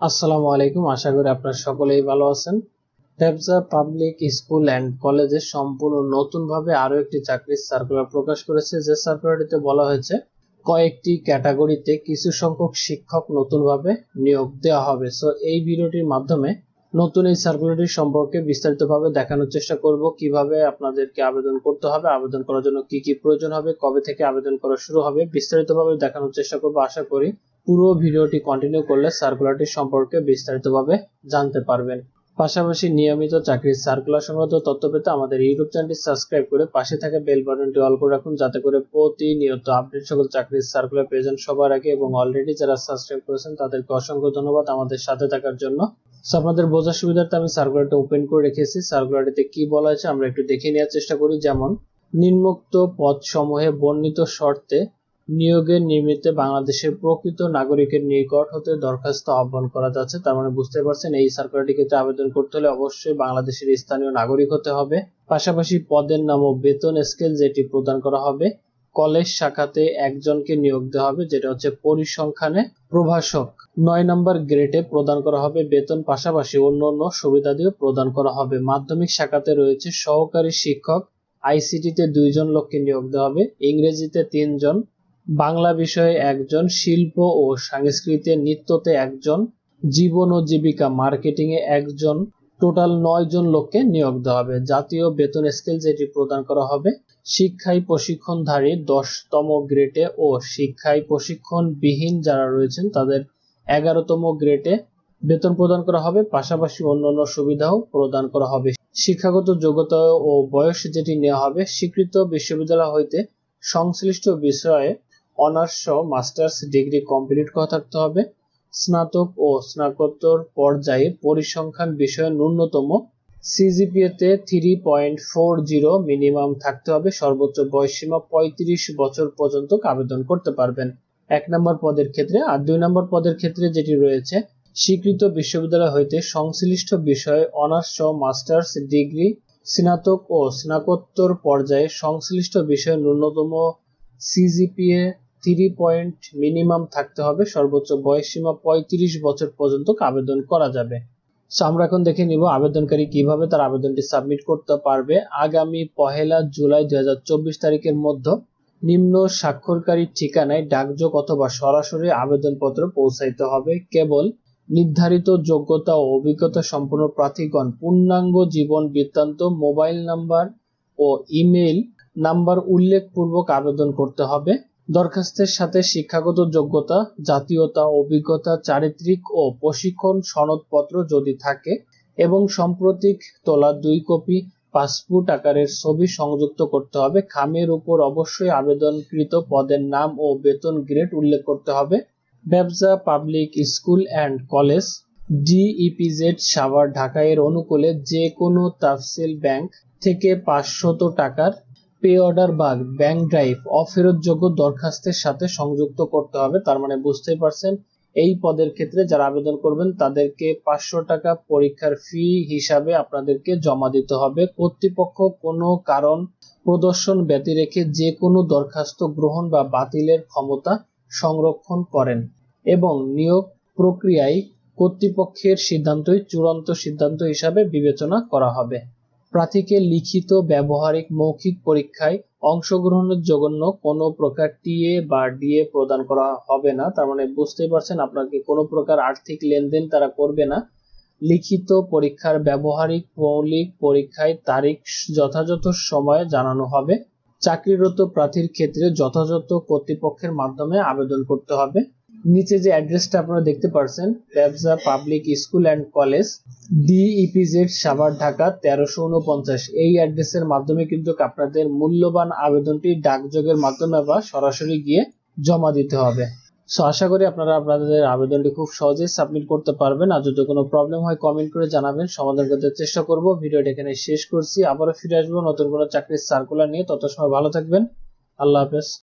আসসালামু আলাইকুম, আশা করি আপনারা সকলেই ভালো আছেন। টেবজা পাবলিক স্কুল অ্যান্ড কলেজে সম্পূর্ণ নতুনভাবে আরও একটি চাকরির সার্কুলার প্রকাশ করেছে। যে সার্কুলারটিতে বলা হয়েছে, কয়েকটি ক্যাটাগরিতে কিছু সংখ্যক শিক্ষক নতুনভাবে নিয়োগ দেওয়া হবে। সো এই ভিডিওটির মাধ্যমে নতুন এই সার্কুলারটি সম্পর্কে বিস্তারিতভাবে দেখানোর চেষ্টা করব। কীভাবে আপনাদেরকে আবেদন করতে হবে, আবেদন করার জন্য কি কি প্রয়োজন হবে, কবে থেকে আবেদন করা শুরু হবে, বিস্তারিতভাবে দেখানোর চেষ্টা করব। আশা করি পুরো ভিডিওটি কন্টিনিউ করলে সার্কুলারটি সম্পর্কে বিস্তারিতভাবে জানতে পারবেন। পাশাপাশি নিয়মিত চাকরির সার্কুলার সংক্রান্ত তথ্য পেতে আমাদের ইউটিউব চ্যানেলটি সাবস্ক্রাইব করে পাশে থাকা বেল বাটনটি অল করে রাখুন, যাতে করে প্রতিনিয়ত আপডেট সকল চাকরির সার্কুলার পেয়ে যান সবার আগে এবং অলরেডি যারা সাবস্ক্রাইব করেছেন তাদেরকে অসংখ্য ধন্যবাদ আমাদের সাথে থাকার জন্য। সো আপনাদের বোঝার সুবিধার্থে আমি সার্কুলারটা ওপেন করে রেখেছি। সার্কুলারটিতে কি বলা হয়েছে আমরা একটু দেখে নেওয়ার চেষ্টা করি। যেমন, নিম্নোক্ত পদ সমূহে বর্ণিত শর্তে নিয়োগের নিমিত্তে বাংলাদেশের প্রকৃত নাগরিকের নিকট হতে দরখাস্ত আহ্বান করা যাচ্ছে। তার মানে বুঝতে পারছেন, এই সার্কুলারটি ক্ষেত্রে আবেদন করতে হলে অবশ্যই বাংলাদেশের স্থানীয় নাগরিক হতে হবে। পাশাপাশি পদের নাম ও বেতন স্কেল যেটি প্রদান করা হবে, কলেজ শাখাতে একজনকে নিয়োগ দেওয়া হবে, যেটা হচ্ছে পরিসংখ্যানে প্রভাষক। নয় নম্বর গ্রেডে প্রদান করা হবে বেতন, পাশাপাশি অন্য অন্য সুবিধাদিও প্রদান করা হবে। মাধ্যমিক শাখাতে রয়েছে সহকারী শিক্ষক, আইসিটিতে দুইজন লোককে নিয়োগ দেওয়া হবে, ইংরেজিতে তিনজন বাংলা বিষয়ে একজন শিল্প ও সাংস্কৃতিক নৃত্যতে একজন জীবন ও জীবিকা মার্কেটিং এ একজন, টোটাল নয় জন লোককে নিয়োগ দেওয়া হবে। জাতীয় বেতন স্কেল যেটি প্রদান করা হবে শিক্ষায় প্রশিক্ষণধারী দশতম গ্রেডে ও শিক্ষায় প্রশিক্ষণ বিহীন যারা রয়েছেন তাদের এগারোতম গ্রেডে বেতন প্রদান করা হবে। পাশাপাশি অন্যান্য সুবিধাও প্রদান করা হবে। শিক্ষাগত যোগ্যতা ও বয়স যেটি নেওয়া হবে, স্বীকৃত বিশ্ববিদ্যালয় হইতে সংশ্লিষ্ট বিষয়ে অনার্স মাস্টার্স ডিগ্রি কমপ্লিট করা থাকতে হবে। স্নাতক ও স্নাতকোত্তর পর্যায়ে পরিসংখ্যান বিষয়ে ন্যূনতম সিজিপিএতে three point four zero minimum থাকতে হবে। সর্বোচ্চ বয়সসীমা পঁয়ত্রিশ বছর পর্যন্ত আবেদন করতে পারবেন। এক নম্বর পদের ক্ষেত্রে আর দুই নম্বর পদের ক্ষেত্রে যেটি রয়েছে, স্বীকৃত বিশ্ববিদ্যালয় হইতে সংশ্লিষ্ট বিষয়ে অনার্স মাস্টার্স ডিগ্রি, স্নাতক ও স্নাতকোত্তর পর্যায়ে সংশ্লিষ্ট বিষয়ে ন্যূনতম সিজিপিএ থ্রি পয়েন্ট মিনিমাম থাকতে হবে, সর্বোচ্চ বয়স সীমা পঁয়ত্রিশ বছর পর্যন্ত আবেদন করা যাবে। সো আমরা এখন দেখে নিব আবেদনকারী কীভাবে তার আবেদনটি সাবমিট করতে পারবে। আগামী পহেলা জুলাই দু হাজার চব্বিশ তারিখের মধ্যে নিম্ন স্বাক্ষরকারী ঠিকানায় ডাকযোগ অথবা সরাসরি আবেদনপত্র পৌঁছাইতে হবে। কেবল নির্ধারিত যোগ্যতা ও অভিজ্ঞতা সম্পন্ন প্রার্থীগণ, পূর্ণাঙ্গ জীবন বৃত্তান্ত, মোবাইল নাম্বার ও ইমেইল নাম্বার উল্লেখপূর্বক আবেদন করতে হবে। দরখাস্তের সাথে শিক্ষাগত যোগ্যতা, জাতীয়তা, অভিজ্ঞতা, চারিত্রিক ও প্রশিক্ষণ সনদপত্র যদি থাকে এবং সাম্প্রতিক তোলা দুই কপি পাসপোর্ট আকারের ছবি সংযুক্ত করতে হবে, খামের উপর অবশ্যই আবেদনকৃত পদের নাম ও বেতন গ্রেড উল্লেখ করতে হবে। ব্যবসা, public school and college DEPZ Savar Dhaka এর অনুকূলে যে কোনো তাফসিল ব্যাংক থেকে পাঁচশত টাকার পে অর্ডার বা ব্যাংক ড্রাইভ অফেরতযোগ্য দরখাস্তের সাথে সংযুক্ত করতে হবে। তার মানে বুঝতেই পারছেন, এই পদের ক্ষেত্রে যারা আবেদন করবেন, তাদেরকে পাঁচশো টাকা পরীক্ষার ফি হিসাবে আপনাদেরকে জমা দিতে হবে। কর্তৃপক্ষ কোনো কারণ প্রদর্শন ব্যতি রেখে যে কোনো দরখাস্ত গ্রহণ বা বাতিলের ক্ষমতা সংরক্ষণ করেন এবং নিয়োগ প্রক্রিয়ায় কর্তৃপক্ষের সিদ্ধান্তই চূড়ান্ত সিদ্ধান্ত হিসাবে বিবেচনা করা হবে। প্রার্থীকে লিখিত ব্যবহারিক মৌখিক পরীক্ষায় অংশগ্রহণের জন্য কোনো প্রকার টিএ বা ডিএ প্রদান করা হবে না। তার মানে বুঝতেই পারছেন আপনাকে কোনো প্রকার আর্থিক লেনদেন তারা করবে না। লিখিত পরীক্ষার ব্যবহারিক মৌলিক পরীক্ষায় তারিখ যথাযথ সময়ে জানানো হবে। চাকরিরত প্রার্থীর ক্ষেত্রে যথাযথ কর্তৃপক্ষের মাধ্যমে আবেদন করতে হবে। নিচে যে অ্যাড্রেসটা আপনারা দেখতে পাচ্ছেন ব্যবসা public school and college DEPZ Savar, Dhaka, তেরোশো উনপঞ্চাশ। এই অ্যাড্রেসের মাধ্যমে কিন্তু আপনাদের মূল্যবান আবেদনটি ডাকযোগের মাধ্যমে বা সরাসরি গিয়ে জমা দিতে হবে। সো আশা করি আপনারা আপনাদের আবেদনটি খুব সহজেই সাবমিট করতে পারবেন। আর যদি কোনো প্রবলেম হয় কমেন্ট করে জানাবেন। সমাধান করতে চেষ্টা করব। ভিডিওটা এখানে শেষ করছি। আবারও ফিরে আসব নতুন কোনো চাকরির সার্কুলার নিয়ে। তত সময় ভালো থাকবেন। আল্লাহ হাফেজ।